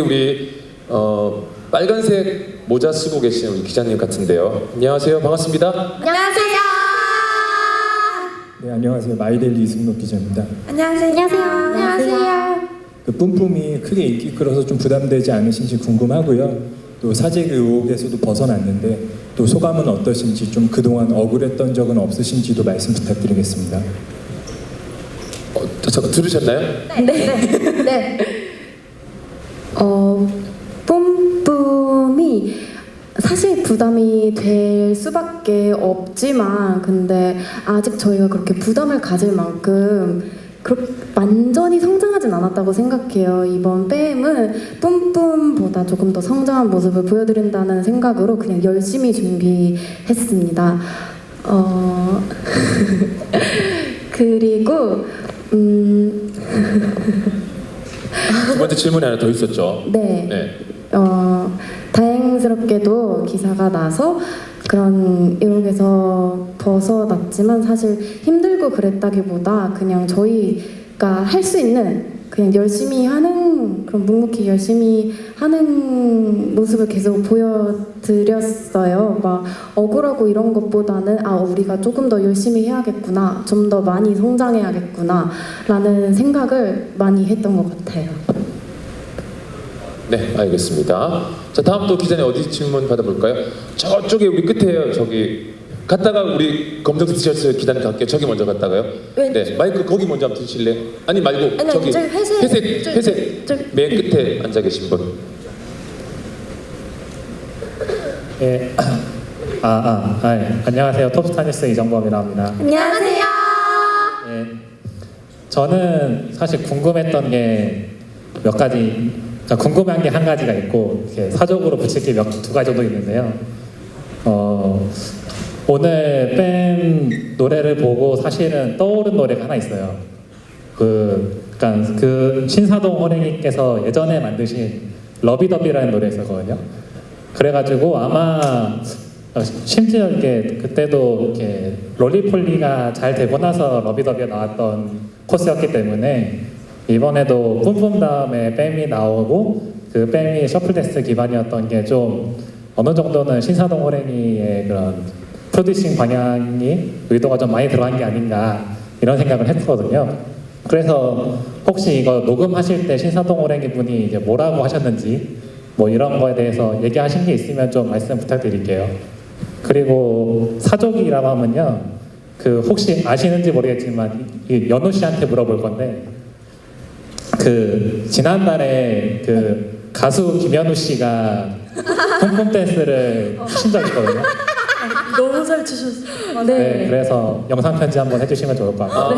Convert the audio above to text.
우리 어, 빨간색 모자 쓰고 계신 우리 기자님 같은데요. 안녕하세요. 반갑습니다. 안녕하세요. 네, 안녕하세요. 마이데일리 이승록 기자입니다. 안녕하세요. 안녕하세요. 안녕하세요. 그 뿜뿜이 크게 인기 끌어서 좀 부담되지 않으신지 궁금하고요. 또 사직 의혹에서도 벗어났는데 또 소감은 어떠신지 좀 그동안 억울했던 적은 없으신지도 말씀 부탁드리겠습니다. 어, 저, 들으셨나요? 네. 네. 어, 뿜뿜이 사실 부담이 될 수밖에 없지만 근데 아직 저희가 그렇게 부담을 가질 만큼 그렇게 완전히 성장하진 않았다고 생각해요. 이번 뺨은 뿜뿜보다 조금 더 성장한 모습을 보여드린다는 생각으로 그냥 열심히 준비했습니다. 어 그리고 음 두 번째 질문이 하나 더 있었죠. 네. 네. 어, 다행스럽게도 기사가 나서 그런 의혹에서 벗어났지만 사실 힘들고 그랬다기보다 그냥 저희가 할 수 있는 그냥 열심히 하는 그런 묵묵히 열심히 하는 모습을 계속 보여드렸어요. 막 억울하고 이런 것보다는 아 우리가 조금 더 열심히 해야겠구나, 좀 더 많이 성장해야겠구나라는 생각을 많이 했던 것 같아요. 네, 알겠습니다. 자, 다음 또 기자님 어디 질문 받아볼까요? 저쪽에 우리 끝에요. 저기 갔다가 우리 검정색 티셔츠 기자님 갈게요. 저기 먼저 갔다가요. 왼쪽. 네, 마이크 거기 먼저 한번 드실래요? 아니 말고 아니, 저기 저기 회색. 회색 저기, 회색 저기. 맨 끝에 앉아 계신 분. 예. 아, 아, 아, 예. 안녕하세요. 톱스타뉴스 이정범이라 합니다. 안녕하세요. 예. 저는 사실 궁금했던 게 몇 가지, 그러니까 궁금한 게 한 가지가 있고, 이렇게 사적으로 붙일 게 몇 두 가지 정도 있는데요. 어, 오늘 뺀 노래를 보고 사실은 떠오른 노래가 하나 있어요. 그, 그러니까 그 신사동 호랭이께서 예전에 만드신 러비더비라는 노래 있었거든요. 그래가지고 아마 어, 심지어 이렇게 그때도 이렇게 롤리폴리가 잘 되고 나서 러비더비가 나왔던 코스였기 때문에 이번에도 뿜뿜 다음에 뺨이 나오고 그 뺨이 셔플댄스 기반이었던 게 좀 어느 정도는 신사동 호랭이의 그런 프로듀싱 방향이 의도가 좀 많이 들어간 게 아닌가 이런 생각을 했거든요. 그래서 혹시 이거 녹음하실 때 신사동 호랭이 분이 이제 뭐라고 하셨는지 뭐 이런 거에 대해서 얘기하신 게 있으면 좀 말씀 부탁드릴게요. 그리고 사족이라고 하면요. 그 혹시 아시는지 모르겠지만 이- 이 연우 씨한테 물어볼 건데 그 지난달에 그 가수 김연우 씨가 punk품 댄스를 추신 적 있거든요. 너무 잘 추셨어요. 네, 그래서 영상 편지 한번 해주시면 좋을 것 같아요. 아,